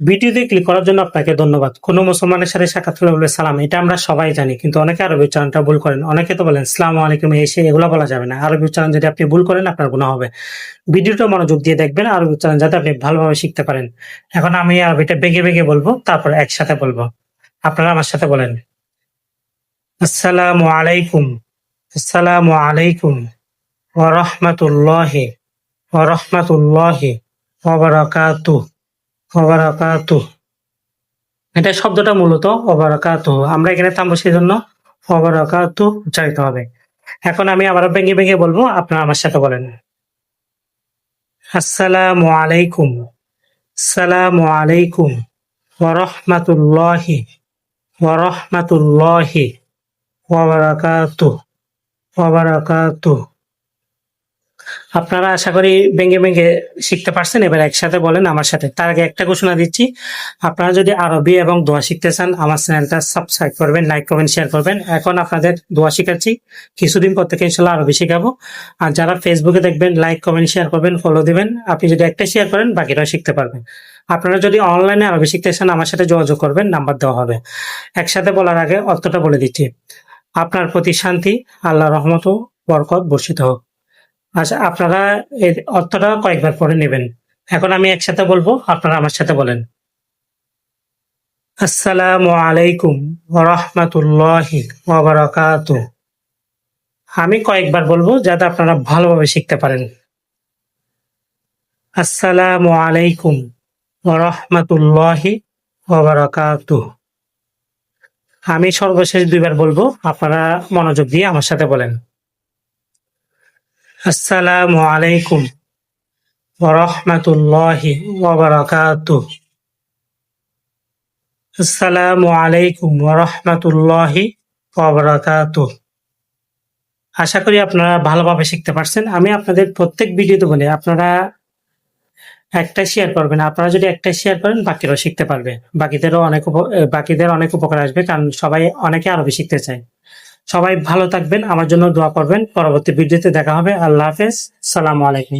ভিডিওতে ক্লিক করার জন্য আপনাকে ধন্যবাদ। কোনো মুসলমানের সাথে সাক্ষাৎ বলবে সালাম, এটা আমরা সবাই জানি, কিন্তু অনেকে আরবি উচ্চারণটা ভুল করেন। অনেকে তো বলেন, সালাম আলাইকুম এসে এগুলো বলা যাবে না। আরবি উচ্চারণ যদি আপনি ভুল করেন, আপনার গুণ হবে। ভিডিওটা মনোযোগ দিয়ে দেখবেন, আরবি উচ্চারণ যাতে আপনি ভালোভাবে শিখতে পারেন। এখন আমি আরবিটা বেগে বেগে বলব, তারপর একসাথে বলব। আপনারা আমার সাথে বলেন, আসসালামু আলাইকুম আসসালামু আলাইকুম, ওয়া রাহমাতুল্লাহি ওয়া বারাকাতুহু এটা শব্দটা মূলত অবারাকাতু। আমরা এখানে থামবো সেই জন্য অবারাকাতু উচ্চারিত হবে। এখন আমি আবারও ভেঙে ভেঙে বলব, আপনারা আমার সাথে বলেন। আসসালামু আলাইকুম। সালামু আলাইকুম। ওয়া রাহমাতুল্লাহি। ওয়া রাহমাতুল্লাহি ওয়া বারাকাতুহু ওয়া বারাকাতুহু আপনারা আশা করি ভেঙে ভেঙে শিখতে পারছেন, এবার একসাথে বলেন আমার সাথে। তার আগে একটা ঘোষণা দিচ্ছি। আপনারা যদি আরবি এবং দোয়া শিখতে চান, আমার চ্যানেলটা সাবস্ক্রাইব করবেন লাইক কমেন্ট শেয়ার করবেন। এখন আপনাদের দোয়া শিখাচ্ছি। কিছুদিন পর থেকে ইনশাল্লাহ আরবি শেখাবো। আর যারা ফেসবুকে দেখবেন লাইক কমেন্ট শেয়ার করবেন ফলো দিবেন। আপনি যদি একটা শেয়ার করেন বাকিটাও শিখতে পারবেন। আপনারা যদি অনলাইনে আরবি শিখতে চান, আমার সাথে যোগাযোগ করবেন নাম্বার দেওয়া হবে। একসাথে বলার আগে অর্থটা বলে দিচ্ছি। আপনার প্রতি শান্তি আল্লাহ রহমত বরকত বর্ষিত হোক। আচ্ছা আপনারা এর অর্থটা কয়েকবার পরে নেবেন। এখন আমি একসাথে বলব, আপনারা আমার সাথে বলেন। আসসালামু আলাইকুম রহমতুল্লাহি ওয়াবারাকাতু আমি কয়েকবার বলব যাতে আপনারা ভালোভাবে শিখতে পারেন। আসসালামু আলাইকুম রহমতুল্লাহি ওয়াবারাকাতু আমি সর্বশেষ দুইবার বলব, আপনারা মনোযোগ দিয়ে আমার সাথে বলেন। আসসালামু আলাইকুম ওরহমতুল্লাহি ওবরাকাতুহ আসসালামু আলাইকুম আশা করি আপনারা ভালোভাবে শিখতে পারছেন। আমি আপনাদের প্রত্যেক ভিডিওতে বলি, আপনারা একটা শেয়ার করবেন। আপনারা যদি একটা শেয়ার করেন, বাকিরাও শিখতে পারবে। বাকিদেরও অনেক বাকিদের অনেক উপকার আসবে, কারণ সবাই অনেকে আরবি শিখতে চায়। সবাই ভালো থাকবেন, আমার জন্য দোয়া করবেন। পরবর্তী ভিডিওতে দেখা হবে। আল্লাহ হাফেজ। সালাম আলাইকুম।